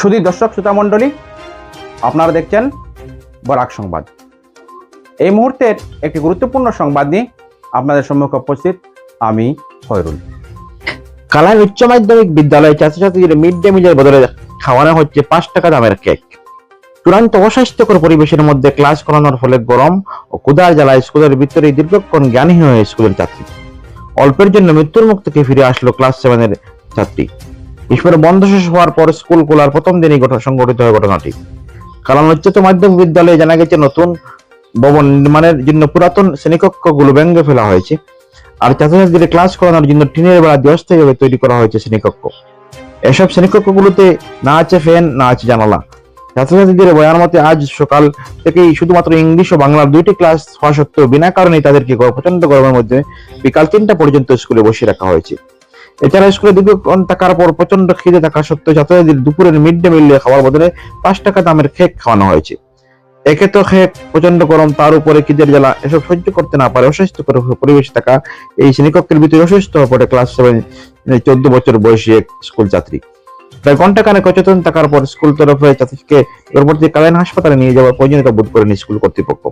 শুধু দর্শক, শ্রোতা মণ্ডলী, আপনারা দেখছেন বরাক সংবাদ। এই মুহূর্তের একটি গুরুত্বপূর্ণ সংবাদ নিয়ে আপনাদের সম্মুখে উপস্থিত আমি খয়রুল। কালাই উচ্চ মাধ্যমিক বিদ্যালয়ে ছাত্রছাত্রীদের মিড ডে মিলের বদলে খাওয়ানো হচ্ছে পাঁচ টাকা দামের কেক। চূড়ান্ত অস্বাস্থ্যকর পরিবেশের মধ্যে ক্লাস করানোর ফলে গরম ও ক্ষুধার জ্বালায় স্কুলের ভিতরে দীর্ঘক্ষণ জ্ঞানহীন হয়ে স্কুলের ছাত্রী। অল্পের জন্য মৃত্যুর মুখ থেকে ফিরে আসলো ক্লাস সেভেনের ছাত্রী। ঈশ্বর বন্ধ শেষ হওয়ার পর স্কুল খোলার প্রথম দিনই সংঘটিত হয় ঘটনাটি। কারণ উচ্চতর মাধ্যমিক বিদ্যালয়ে জানা গেছে, নতুন ভবন নির্মাণের জন্য পুরাতন শ্রেণীকক্ষগুলো ভেঙে ফেলা হয়েছে। আর ছাত্রছাত্রীদের ক্লাস করানোর জন্য টিনের বেলা দিয়ে তৈরি করা হয়েছে শ্রেণীকক্ষ। এসব শ্রেণীকক্ষগুলোতে না আছে ফ্যান, না আছে জানালা। ছাত্রছাত্রীদের বয়ান মতে, আজ সকাল থেকেই শুধুমাত্র ইংলিশ ও বাংলার দুইটি ক্লাস হওয়া সত্ত্বেও বিনা কারণে তাদেরকে প্রচণ্ড গরমের মধ্যে বিকাল তিনটা পর্যন্ত স্কুলে বসিয়ে রাখা হয়েছে। এছাড়া স্কুলে দীর্ঘ থাকার পর প্রচণ্ড খিদে থাকা সত্ত্বেও ছাত্রছাত্রীদের দুপুরের মিড ডে মিল খাওয়ার বদলে পাঁচ টাকা দামের কেক খাওয়ানো হয়েছে। একে তো খেক প্রচণ্ড গরম, তার উপরে খিদের জ্বালা, এসব সহ্য করতে না পারে অস্বাস্থ্যকর পরিবেশে থাকা এই শ্রেণীকক্ষের ভিতরে অসুস্থ হয়ে পড়ে ক্লাস সেভেন চোদ্দ বছর বয়সী এক স্কুল ছাত্রী প্রায় ঘণ্টা খানেক সচেতন থাকার পর স্কুল তরফে ছাত্রীকে পরবর্তীকালীন হাসপাতালে নিয়ে যাওয়ার প্রয়োজনীয়তা বোধ করেনি স্কুল কর্তৃপক্ষ।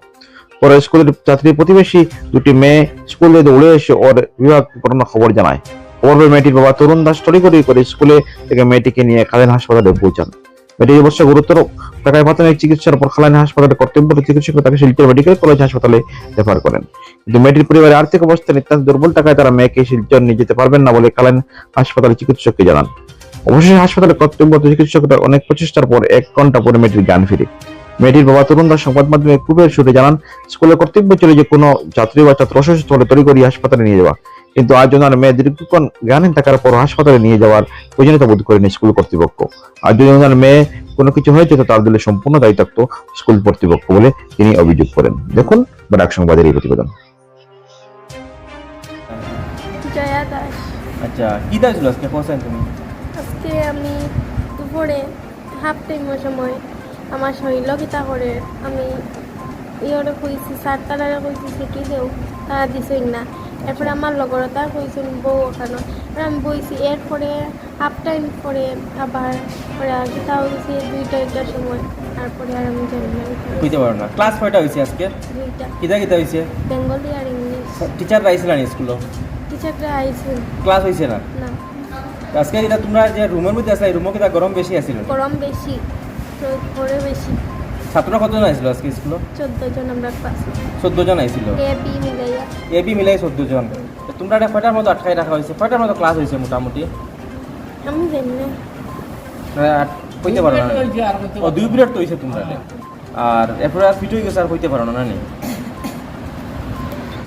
পরে স্কুলের ছাত্রী প্রতিবেশী দুটি মেয়ে স্কুল উড়ে এসে ওর বিভাগ ঘটনা খবর জানায়। খবর মেয়েটির বাবা তরুণ দাস তড়িঘড়ি করে স্কুলে থেকে মেয়েটিকে নিয়ে খালেন হাসপাতালে পৌঁছান। মেয়েটি অবশ্য গুরুতর টাকায় প্রাথমিক চিকিৎসার পর খালাইন হাসপাতালে কর্তব্যরত চিকিৎসক তাকে শিলচর মেডিকেল কলেজ হাসপাতালে রেফার করেন। কিন্তু মেয়েটির পরিবারের আর্থিক অবস্থা নিতান্ত দুর্বল টাকায় তারা মেয়েকে শিলচর নিয়ে যেতে পারবেন না বলে কালাইন হাসপাতালে চিকিৎসককে জানান। অবশেষে হাসপাতালে কর্তব্যরত চিকিৎসকরা অনেক প্রচেষ্টার পর এক ঘণ্টা পরে মেয়েটির জ্ঞান ফিরে। মেয়েটির বাবা তরুণ দাস সংবাদ মাধ্যমে পূর্বের সুরে জানান, স্কুলের কর্তব্য ছিল যে কোনো যাত্রী বা ছাত্র অসুস্থ হলে তড়িঘড়ি হাসপাতালে নিয়ে যাওয়া। কিন্তু আজ ওনার মেয়ে দীর্ঘক্ষণ জ্ঞানহীন থাকার পর হাসপাতালে নিয়ে যাওয়ার প্রয়োজনীয়তা বোধ করেনি স্কুল কর্তৃপক্ষ। আর যদি ওনার মেয়ে কোনো কিছু হয়ে যেত তার দিলে সম্পূর্ণ দায়ী থাকতো স্কুল কর্তৃপক্ষ বলে তিনি অভিযোগ করেন। দেখুন বরাক সংবাদের এই প্রতিবেদন। আচ্ছা কি দাইছিল আজকে কোথায় তুমি? আজকে আমি দুপুরে হাফ টাইমের সময় আমার শরীর কিতা করে আমি ইয়রে কইছি স্যার তারা কইছি ছুটি দেও তারা দিছই না। এরপরে আমার লগর তার কইছিল বউ ওখানে আমি বইছি এরপরে হাফ টাইম পরে আবার ওরা কিতা হয়েছে দুইটা একটার সময়। তারপরে আর আমি জানি না বুঝতে পারো না। ক্লাস কয়টা হয়েছে আজকে? দুইটা। কিতা কিতা হয়েছে বেঙ্গলি আর ইংলিশ টিচাররা আইছিল না স্কুলে টিচাররা আইছিল ক্লাস হয়েছে না? না। আজকে যেটা তোমরা যে রুমের মধ্যে আসলে রুমে কিতা গরম বেশি আছিল গরম বেশি রোদ পড়ে বেশি ছাত্ররা কতজন আইছিল আজকে স্কুলে? চোদ্দ জন আমরা ক্লাস চোদ্দ জন আইছিল? এ বি মিলাইয়া। এ বি মিলাই চোদ্দ জন তো তোমরা এটা কয়টার মতো আটকাই রাখা হয়েছে? কয়টার মতো ক্লাস হয়েছে মোটামুটি? আমি জানি না। কইতে পারো না। ও দুই পিরিয়ড তো হইছে তোমরা। আর এরপরে আর ফিট হয়ে গেছে আর কইতে পারো না না নি?